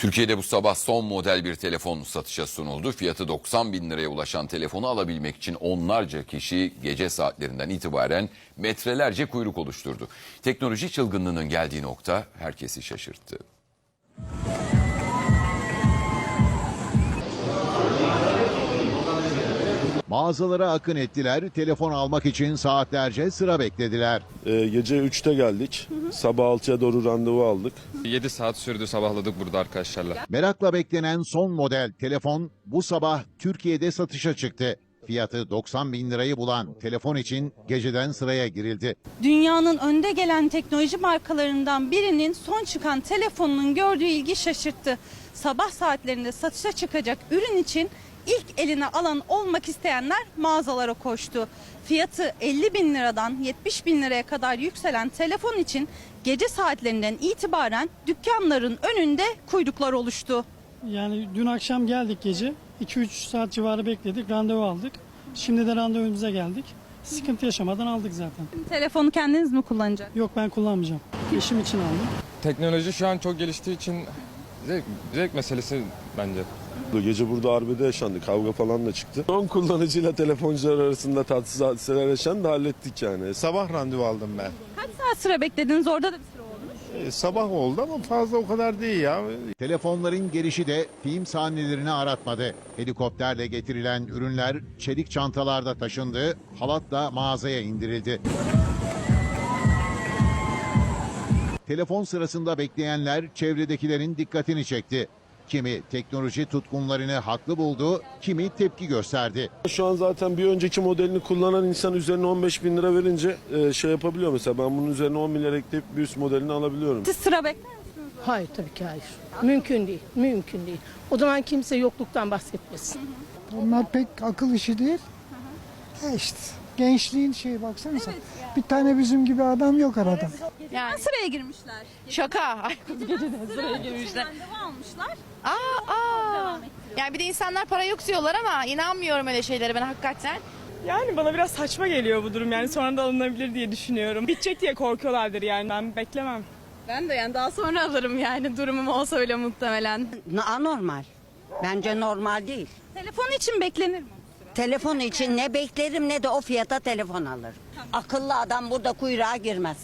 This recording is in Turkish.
Türkiye'de bu sabah son model bir telefon satışa sunuldu. Fiyatı 90 bin liraya ulaşan telefonu alabilmek için onlarca kişi gece saatlerinden itibaren metrelerce kuyruk oluşturdu. Teknoloji çılgınlığının geldiği nokta herkesi şaşırttı. Mağazalara akın ettiler, telefon almak için saatlerce sıra beklediler. Ee, gece 3'te geldik. Sabah 6'ya doğru randevu aldık. 7 saat sürdü sabahladık burada arkadaşlarla. Merakla beklenen son model telefon bu sabah Türkiye'de satışa çıktı. Fiyatı 90 bin lirayı bulan telefon için geceden sıraya girildi. Dünyanın önde gelen teknoloji markalarından birinin son çıkan telefonunun gördüğü ilgi şaşırttı. Sabah saatlerinde satışa çıkacak ürün için ilk eline alan olmak isteyenler mağazalara koştu. Fiyatı 50 bin liradan 70 bin liraya kadar yükselen telefon için gece saatlerinden itibaren dükkanların önünde kuyruklar oluştu. Yani dün akşam geldik gece. 2-3 saat civarı bekledik. Randevu aldık. Şimdi de randevumuza geldik. Sıkıntı yaşamadan aldık zaten. Telefonu kendiniz mi kullanacaksınız? Yok ben kullanmayacağım. İşim için aldım. Teknoloji şu an çok geliştiği için zevk, zevk meselesi bence. Gece burada arbede yaşandı. Kavga falan da çıktı. Son kullanıcıyla telefoncular arasında tatsız hadiseler yaşandı. Hallettik yani. Sabah randevu aldım ben. Kaç saat sıra beklediniz? Orada da bir sıra olmuş. E, sabah oldu ama fazla o kadar değil ya. Telefonların gelişi de film sahnelerini aratmadı. Helikopterle getirilen ürünler çelik çantalarda taşındı, halatla mağazaya indirildi. Telefon sırasında bekleyenler çevredekilerin dikkatini çekti. Kimi teknoloji tutkunlarını haklı buldu, kimi tepki gösterdi. Şu an zaten bir önceki modelini kullanan insan üzerine 15 bin lira verince e, şey yapabiliyor. Mesela ben bunun üzerine 10 bin lira ekleyip bir üst modelini alabiliyorum. Siz sıra bekler misiniz? Hayır tabii ki hayır. Mümkün değil, mümkün değil. O zaman kimse yokluktan bahsetmesin. Onlar pek akıl işi değil. E işte gençliğin şeyi baksanıza. Bir tane bizim gibi adam yok arada. Yani sıraya girmişler. Şaka. Geceden sıraya girmişler. Randevu almışlar. Aa, aa. Yani bir de insanlar para yok diyorlar ama inanmıyorum öyle şeylere ben hakikaten. Yani bana biraz saçma geliyor bu durum yani sonra da alınabilir diye düşünüyorum. Bitecek diye korkuyorlardır yani ben beklemem. Ben de yani daha sonra alırım yani durumum olsa öyle muhtemelen. Anormal. Bence normal değil. Telefon için beklenir mi? Telefon için ne beklerim ne de o fiyata telefon alırım. Akıllı adam burada kuyruğa girmez.